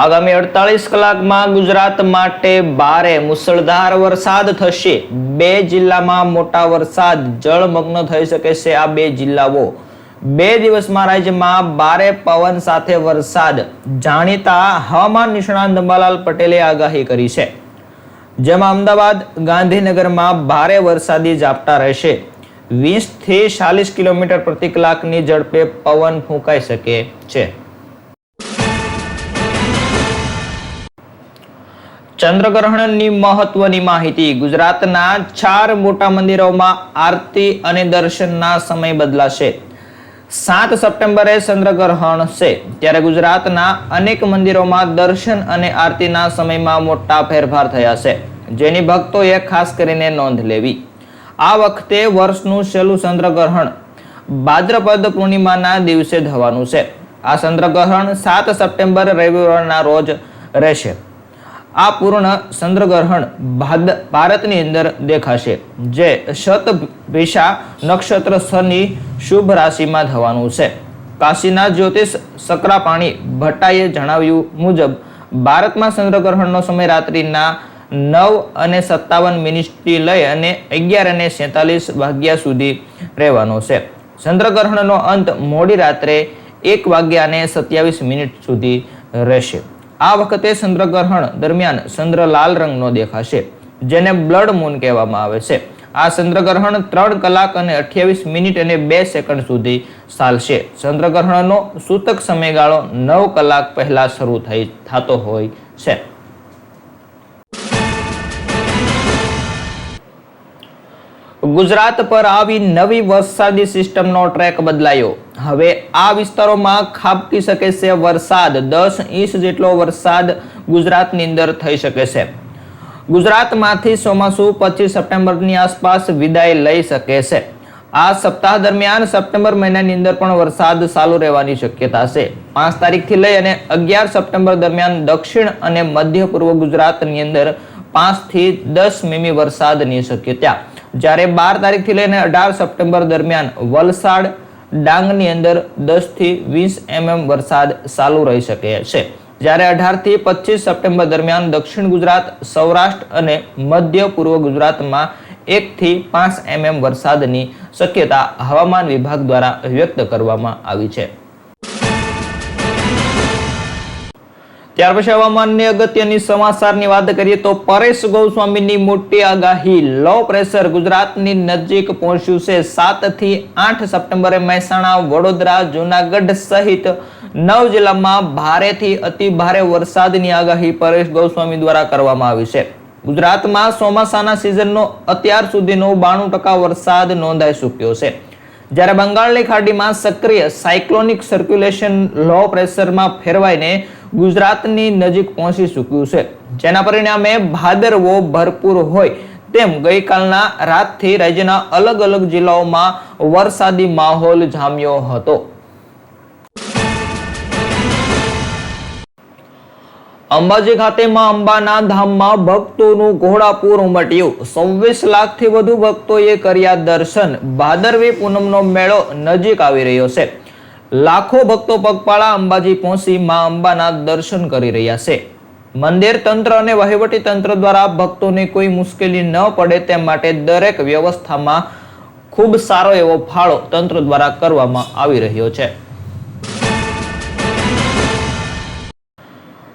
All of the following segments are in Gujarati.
આગામી અડતાલીસ કલાકમાં ગુજરાત માટે ભારે મુસળધાર વરસાદ થશે. બે જિલ્લામાં મોટા વરસાદ જળમગ્ન થઈ શકે છે આ બે જિલ્લાઓ. બે દિવસમાં રાજ્યમાં ભારે પવન સાથે વરસાદ. જાણીતા હવામાન નિષ્ણાંત અંબાલાલ પટેલે આગાહી કરી છે. જેમાં અમદાવાદ, ગાંધીનગરમાં ભારે વરસાદી ઝાપટા રહેશે. વીસથી ચાલીસ કિલોમીટર પ્રતિ કલાકની ઝડપે પવન ફૂંકાઈ શકે છે. ચંદ્રગ્રહણની મહત્વની માહિતી. ગુજરાતના ચાર મોટા મંદિરોમાં આરતી અને દર્શનના સમય બદલાશે. સાત સપ્ટેમ્બરે ચંદ્રગ્રહણ છે. ત્યારે ગુજરાતના અનેક મંદિરોમાં દર્શન અને આરતીના સમયમાં મોટા ફેરફાર થયા છે. જેની ભક્તોએ ખાસ કરીને નોંધ લેવી. આ વખતે વર્ષનું છેલ્લું ચંદ્રગ્રહણ ભાદ્રપદ પૂર્ણિમાના દિવસે થવાનું છે. આ ચંદ્રગ્રહણ સાત સપ્ટેમ્બર રવિવારના રોજ રહેશે. આ પૂર્ણ ચંદ્રગ્રહણ ભાદ- ભારતની અંદર દેખાશે, જે શતભિષા નક્ષત્ર શનિ શુભ રાશિમાં થવાનું છે. કાશીના જ્યોતિષ સકરાપાણી ભટ્ટાએ જણાવ્યું મુજબ, ભારતમાં ચંદ્રગ્રહણનો સમય રાત્રિના નવ અને સત્તાવન મિનિટથી લઈ અને અગિયાર અને સેતાલીસ વાગ્યા સુધી રહેવાનો છે. ચંદ્રગ્રહણનો અંત મોડી રાત્રે એક વાગ્યા અને સત્યાવીસ મિનિટ સુધી રહેશે. આ વખતે ચંદ્રગ્રહણ દરમિયાન ચંદ્ર લાલ રંગનો દેખાશે, જેને બ્લડ મૂન કહેવામાં આવે છે. આ ચંદ્રગ્રહણ ત્રણ કલાક અને અઠ્યાવીસ મિનિટ અને બે સેકન્ડ સુધી ચાલશે. ચંદ્રગ્રહણનો સૂતક સમયગાળો નવ કલાક પહેલા શરૂ થઈ, થતો હોય છે. ગુજરાત પર આવી નવી વરસાદી સિસ્ટમનો ટ્રેક બદલાયો. હવે આ વિસ્તારોમાં ખાબકી શકે છે વરસાદ. દસ ઇંચ જેટલો વરસાદ ગુજરાતની અંદર થઈ શકે છે. ગુજરાતમાંથી ચોમાસું પચીસ સપ્ટેમ્બરની આસપાસ વિદાય લઈ શકે છે. આ સપ્તાહ દરમિયાન સપ્ટેમ્બર મહિનાની અંદર પણ વરસાદ ચાલુ રહેવાની શક્યતા છે. પાંચ તારીખથી લઈ અને અગિયાર સપ્ટેમ્બર દરમિયાન દક્ષિણ અને મધ્ય પૂર્વ ગુજરાતની અંદર પાંચથી દસ મીમી વરસાદની શક્યતા. જ્યારે બાર તારીખથી લઈને અઢાર સપ્ટેમ્બર દરમિયાન વલસાડ ડાંગની અંદર દસથી વીસ એમએમ વરસાદ ચાલુ રહી શકે છે. જ્યારે અઢારથી પચીસ સપ્ટેમ્બર દરમિયાન દક્ષિણ ગુજરાત, સૌરાષ્ટ્ર અને મધ્ય પૂર્વ ગુજરાતમાં એક થી પાંચ એમએમ વરસાદની શક્યતા હવામાન વિભાગ દ્વારા વ્યક્ત કરવામાં આવી છે. ત્યાર પછી હવામાનની અગત્યની સમાચારની વાત કરીએ તો પરેશ ગોસ્વામીની મોટી આગાહી. લો પ્રેશર ગુજરાતની નજીક પહોંચ્યું છે. સાતથી આઠ સપ્ટેમ્બરે મહેસાણા, વડોદરા, જુનાગઢ સહિત નવ જિલ્લામાં ભારેથી અતિ ભારે વરસાદની આગાહી પરેશ ગોસ્વામી દ્વારા કરવામાં આવી છે. ગુજરાતમાં ચોમાસાના સિઝનનો અત્યાર સુધીનો બાણું ટકા વરસાદ નોંધાઈ ચૂક્યો છે. જ્યારે બંગાળની ખાડીમાં સક્રિય સાયક્લોનિક સર્ક્યુલેશન લો પ્રેશરમાં ફેરવાઈને ગુજરાતની નજીક પહોંચી ચૂક્યું છે. જેના પરિણામે ભાદરવો ભરપૂર હોય તેમ ગઈકાલના રાતથી રાજ્યના અલગ અલગ જિલ્લાઓમાં વરસાદી માહોલ જામ્યો હતો. અંબાજી ખાતે અંબાના ધામમાં ભક્તોનું ઘોડાપૂર ઉમટ્યું. છવ્વીસ લાખથી વધુ ભક્તોએ કર્યા દર્શન. ભાદરવી પૂનમનો મેળો નજીક આવી રહ્યો છે. લાખો ભક્તો પગપાળા અંબાજી પહોંચી મા અંબાના દર્શન કરી રહ્યા છે. મંદિર તંત્ર અને વહીવટી તંત્ર દ્વારા ભક્તોને કોઈ મુશ્કેલી ન પડે તે માટે દરેક વ્યવસ્થામાં ખૂબ સારો એવો ફાળો તંત્ર દ્વારા કરવામાં આવી રહ્યો છે.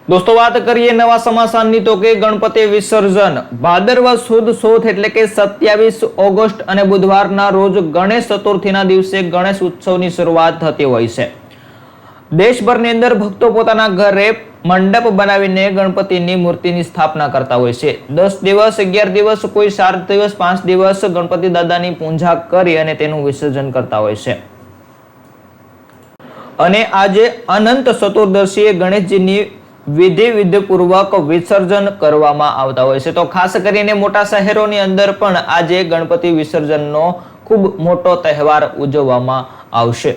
દોસ્તો, વાત કરીએ નવા સમાસાનની તો કે ગણપતિ વિસર્જન. ભાદરવા સુદ સોથ એટલે કે સત્યાવીસ ઓગસ્ટ અને બુધવારના રોજ ગણેશ ચતુર્થીના દિવસે ગણેશ ઉત્સવની શરૂઆત થતી હોય છે. દેશભરની અંદર ભક્તો પોતાના ઘરે મંડપ બનાવીને ગણપતિની મૂર્તિની સ્થાપના કરતા હોય છે. દસ દિવસ, અગિયાર દિવસ, કોઈ સાત દિવસ, પાંચ દિવસ ગણપતિ દાદાની પૂજા કરી અને તેનું વિસર્જન કરતા હોય છે. અને આજે અનંત ચતુર્દશીએ ગણેશજીની વિધિ વિધિપૂર્વક વિસર્જન કરવામાં આવતા હોય છે. તો ખાસ કરીને મોટા શહેરોની અંદર પણ આજે ગણપતિ વિસર્જનનો ખૂબ મોટો તહેવાર ઉજવવામાં આવશે.